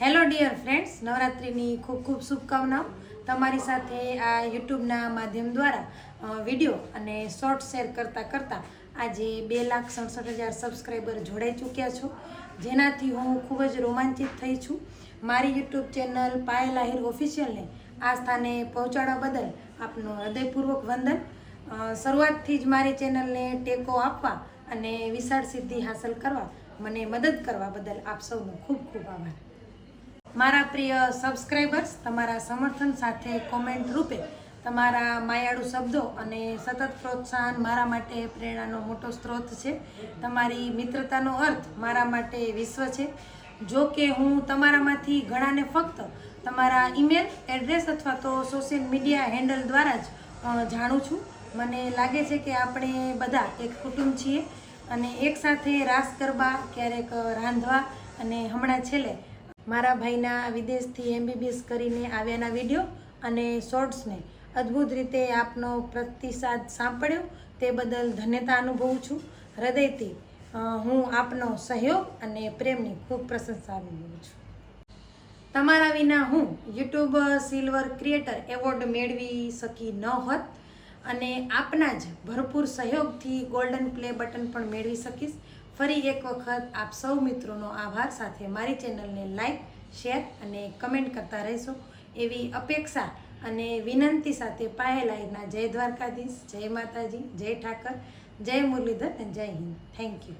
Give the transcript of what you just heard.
Hello dear friends નવરાત્રિની ખૂબ ખૂબ શુભકામનાઓ તમારી સાથે આ યુટ્યુબના માધ્યમ દ્વારા વીડિયો અને શોર્ટ શેર કરતાં કરતાં આજે બે લાખ સડસઠ હજાર સબસ્ક્રાઈબર જોડાઈ ચૂક્યા છો. જેનાથી હું ખૂબ જ રોમાંચિત થઈ છું. મારી યુટ્યુબ ચેનલ પાયલ આહિર ઓફિશિયલને આ સ્થાને પહોંચાડવા બદલ આપનું હૃદયપૂર્વક વંદન. શરૂઆતથી જ મારી ચેનલને ટેકો આપવા અને વિશાળ સિદ્ધિ હાંસલ કરવા મને મદદ કરવા બદલ આપ સૌનો ખૂબ ખૂબ આભાર. મારા પ્રિય સબસ્ક્રાઈબર્સ તમારા સમર્થન સાથે કોમેન્ટ રૂપે તમારા માયાળુ શબ્દો અને સતત પ્રોત્સાહન મારા માટે પ્રેરણાનો મોટો સ્ત્રોત છે. તમારી મિત્રતાનો અર્થ મારા માટે વિશ્વ છે. જો કે હું તમારામાંથી ઘણાને ફક્ત તમારા ઈમેલ એડ્રેસ અથવા તો સોશિયલ મીડિયા હેન્ડલ દ્વારા જ જાણું છું. મને લાગે છે કે આપણે બધા એક કુટુંબ છીએ અને એકસાથે રાસ ગરબા, ક્યારેક રાંધવા અને હમણાં છેલ્લે મારા ભાઈના વિદેશથી એમબીબીએસ કરીને આવ્યાના વીડિયો અને શોર્ટ્સને અદ્ભુત રીતે આપનો પ્રતિસાદ સાંપડ્યો. તે બદલ ધન્યતા અનુભવું છું. હૃદયથી હું આપનો સહયોગ અને પ્રેમની ખૂબ પ્રશંસા અનુભવું છું. તમારા વિના હું યુટ્યુબ સિલ્વર ક્રિએટર એવોર્ડ મેળવી શકી ન હોત અને આપના જ ભરપૂર સહયોગથી ગોલ્ડન પ્લે બટન પણ મેળવી શકીશ. ફરી એક વખત આપ સૌ મિત્રોનો આભાર સાથે મારી ચેનલને લાઈક, શેર અને કમેન્ટ કરતા રહેશો. એવી અપેક્ષા અને વિનંતી સાથે પાયેલાઈના જય દ્વારકાધીશ, જય માતાજી, જય ઠાકર, જય મુરલીધર અને જય હિન્દ. Thank you